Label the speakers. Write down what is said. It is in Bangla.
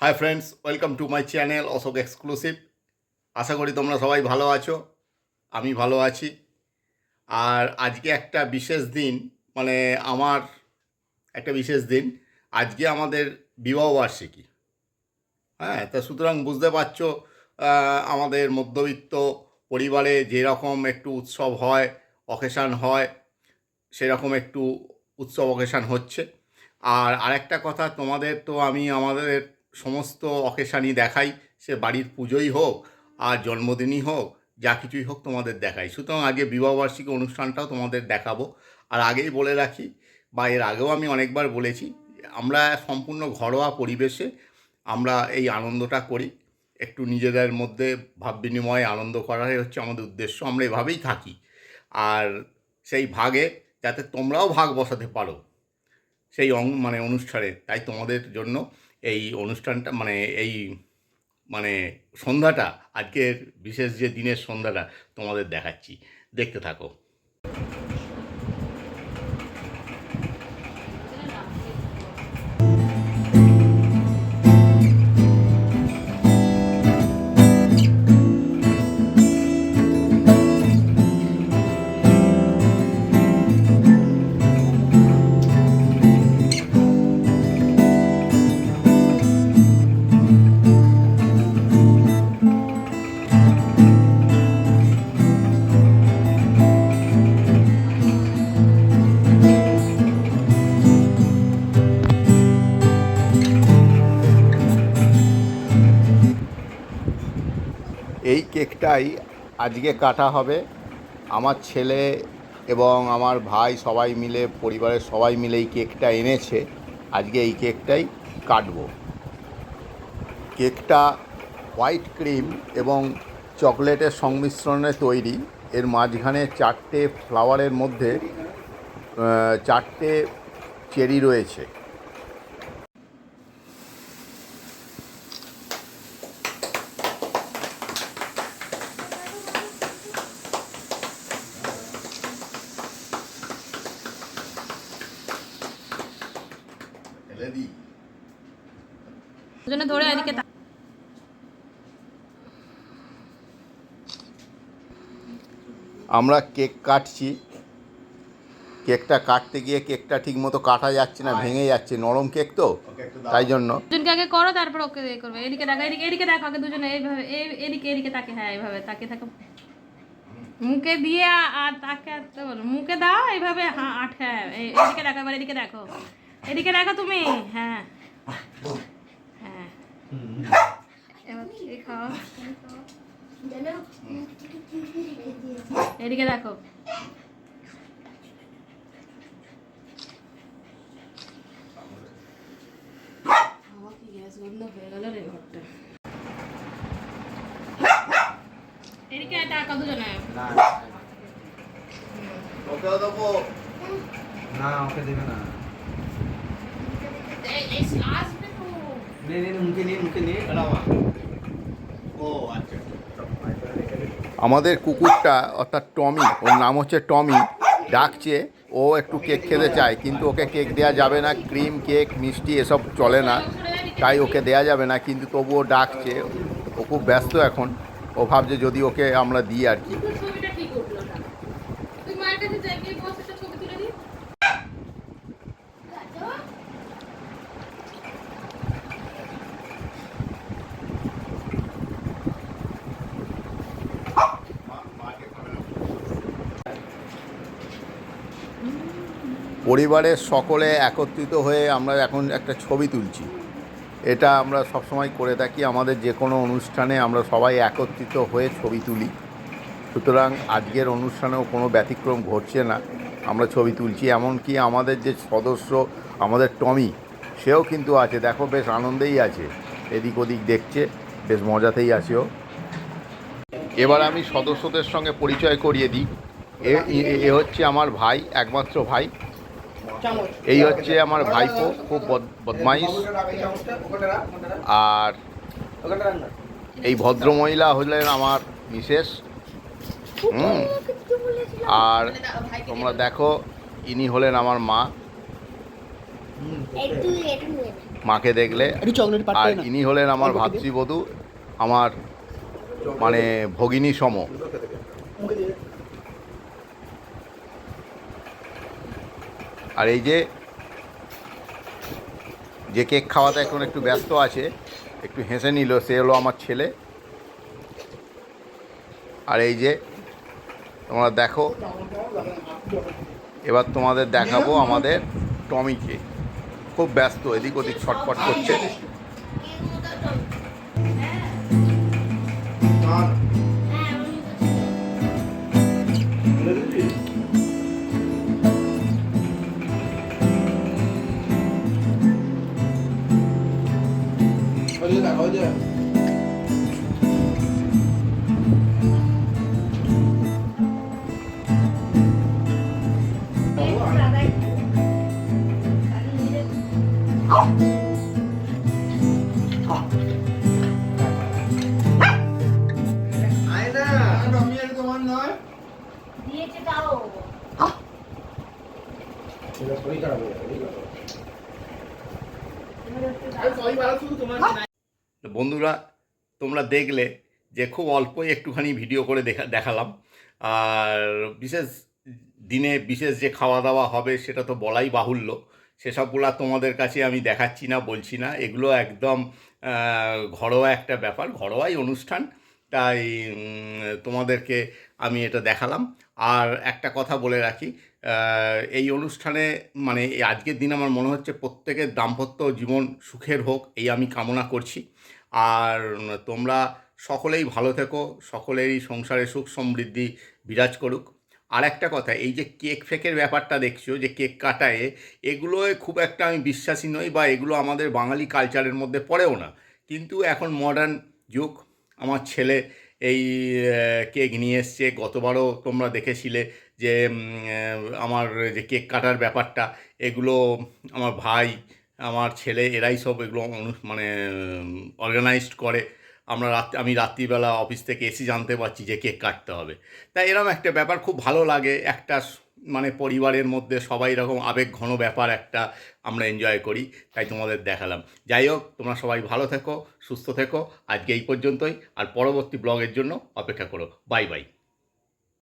Speaker 1: Hi friends welcome to my channel Ashok exclusive আশা করি তোমরা সবাই ভালো আছো, আমি ভালো আছি। আর আজকে একটা বিশেষ দিন মানে আমার একটা বিশেষ দিন। আজকে আমাদের বিবাহবার্ষিকী হ্যাঁ তা সুতরাং বুঝতে পারছ আমাদের মধ্যবিত্ত পরিবারে যেরকম একটু উৎসব হয় অকেশান হয়, সেরকম একটু উৎসব অকেশান হচ্ছে। আর আরেকটা কথা, তোমাদের তো আমি আমাদের সমস্ত অকেশানই দেখাই, সে বাড়ির পুজোই হোক আর জন্মদিনই হোক, যা কিছুই হোক তোমাদের দেখাই। সুতরাং আগে বিবাহবার্ষিকী অনুষ্ঠানটাও তোমাদের দেখাবো। আর আগেই বলে রাখি, বা এর আগেও আমি অনেকবার বলেছি, আমরা সম্পূর্ণ ঘরোয়া পরিবেশে আমরা এই আনন্দটা করি। একটু নিজেদের মধ্যে ভাব বিনিময়ে আনন্দ করাই হচ্ছে আমাদের উদ্দেশ্য, আমরা এভাবেই থাকি। আর সেই ভাগে যাতে তোমরাও ভাগ বসাতে পারো, সেই অং মানে অনুষ্ঠানে, তাই তোমাদের জন্য এই অনুষ্ঠানটা মানে এই মানে সন্ধ্যাটা, আজকের বিশেষ যে দিনের সন্ধ্যাটা তোমাদের দেখাচ্ছি। দেখতে থাকো। কেকটাই আজকে কাটা হবে। আমার ছেলে এবং আমার ভাই সবাই মিলে, পরিবারের সবাই মিলে এই কেকটা এনেছে। আজকে এই কেকটাই কাটবো। কেকটা হোয়াইট ক্রিম এবং চকলেটের সংমিশ্রণে তৈরি। এর মাঝখানে চারটে ফ্লাওয়ারের মধ্যে চারটে চেরি রয়েছে।
Speaker 2: দুজনে ধরে এদিকে
Speaker 1: আমরা কেক কাটছি। কেকটা কাটতে গিয়ে কেকটা ঠিক মতো কাটা যাচ্ছে না ভেঙে যাচ্ছে নরম কেক তো? তাই জন্য।
Speaker 2: দুজনকে আগে করো তারপর ওকে ইয়ে করবে। এদিকে দেখো এদিকে এদিকে দেখো আগে দুজনে এইভাবে এই- এদিকে এদিকে তাকে হ্যাঁ এইভাবে তাকে থাকো মুখে দিয়ে আর তাকে মুখে দাও এইভাবে হ্যাঁ এদিকে দেখো এবার এদিকে দেখো। এদিকে দেখো তুমি। হ্যাঁ। হ্যাঁ। এদিকে দেখো। গ্যাস বন্ধ হয়ে গেল রে ঘরটা? এদিকে টাকা দুজনে।
Speaker 1: দেবো।
Speaker 3: না ওকে দেবে না।
Speaker 1: আমাদের কুকুরটা, অর্থাৎ টমি, ওর নাম হচ্ছে টমি, ডাকছে, ও একটু কেক খেতে চায়, কিন্তু ওকে কেক দেওয়া যাবে না, ক্রিম, কেক, মিষ্টি এসব চলে না, তাই ওকে দেওয়া যাবে না, কিন্তু তবুও ডাকছে, ও খুব ব্যস্ত এখন, ও ভাবছে যদি ওকে আমরা দিই আর কি
Speaker 2: তোর ছবিটা ঠিক উঠল না তুই মায়ের কাছে যাই গিয়ে বস একটা ছবি তুলে দিই
Speaker 1: পরিবারের সকলে একত্রিত হয়ে আমরা এখন একটা ছবি তুলছি। এটা আমরা সবসময় করে থাকি। আমাদের যে কোনো অনুষ্ঠানে আমরা সবাই একত্রিত হয়ে ছবি তুলি। সুতরাং আজকের অনুষ্ঠানেও কোনো ব্যতিক্রম ঘটছে না। আমরা ছবি তুলছি। এমনকি আমাদের যে সদস্য, আমাদের টমি, সেও কিন্তু আছে। দেখো বেশ আনন্দেই আছে। এদিক ওদিক দেখছে। বেশ মজাতেই আছে ও। এবার আমি সদস্যদের সঙ্গে পরিচয় করিয়ে দিই। এ- হচ্ছে আমার ভাই, একমাত্র ভাই। এই হচ্ছে আমার ভাইপো খুব বদ- বদমাইশ। আর এই ভদ্রমহিলা হলেন আমার মিসেস। হুম। আর তোমরা দেখো ইনি হলেন আমার মা। মাকে দেখলে। আর ইনি হলেন আমার ভাতৃবধূ আমার মানে ভগিনী সম
Speaker 4: মুখে দিয়ে দে।
Speaker 1: আর এই যে যে কেক খাওয়াতে এখন একটু ব্যস্ত আছে, একটু হেসে নিল, সে হলো আমার ছেলে। আর এই যে, তোমরা দেখো, এবার তোমাদের দেখাবো আমাদের টমিকে খুব ব্যস্ত, এদিক ওদিক ছটফট করছে।
Speaker 3: খারাপ হয়ে যাবে এই কথা।
Speaker 5: এবার একটু
Speaker 3: আরে সবাই ভালো শুধু তোমার
Speaker 1: তো বন্ধুরা, তোমরা দেখলে যে খুব অল্পই একটুখানি ভিডিও করে দেখা, দেখালাম। আর বিশেষ দিনে বিশেষ যে খাওয়া দাওয়া হবে সেটা তো বলাই বাহুল্য। সেসবগুলো তোমাদের কাছে আমি দেখাচ্ছি না, বলছি না। এগুলো একদম ঘরোয়া একটা ব্যাপার, ঘরোয়াই অনুষ্ঠান। তাই তোমাদেরকে আমি এটা দেখালাম। আর একটা কথা বলে রাখি এই অনুষ্ঠানে মানে আজকের দিন আমার মনে হচ্ছে প্রত্যেকের দাম্পত্য জীবন সুখের হোক, এই আমি কামনা করছি। আর তোমরা সকলেই ভালো থেকো, সকলেরই সংসারে সুখ সমৃদ্ধি বিরাজ করুক। আর একটা কথা, এই যে কেক ফেকের ব্যাপারটা দেখছ, যে কেক কাটায়, এগুলোয় খুব একটা আমি বিশ্বাসী নই বা এগুলো আমাদের বাঙালি কালচারের মধ্যে পড়েও না। কিন্তু এখন মডার্ন যুগ, আমার ছেলে এই কেক নিয়ে এসছে, গতবারও তোমরা দেখেছিলে যে আমার যে কেক কাটার ব্যাপারটা, এগুলো আমার ভাই, আমার ছেলে, এরাই সব এগুলো মানে অর্গানাইজড করে। আমরা রাত, আমি রাত্রিবেলা অফিস থেকে এসে জানতে পারছি যে কেক কাটতে হবে। তাই এরকম একটা ব্যাপার খুব ভালো লাগে। একটা মানে পরিবারের মধ্যে সবাই এরকম আবেগ ঘন ব্যাপার একটা আমরা এনজয় করি, তাই তোমাদের দেখালাম। যাই হোক, তোমরা সবাই ভালো থেকো, সুস্থ থেকো। আজকে এই পর্যন্তই। আর পরবর্তী ব্লগের জন্য অপেক্ষা করো। Bye bye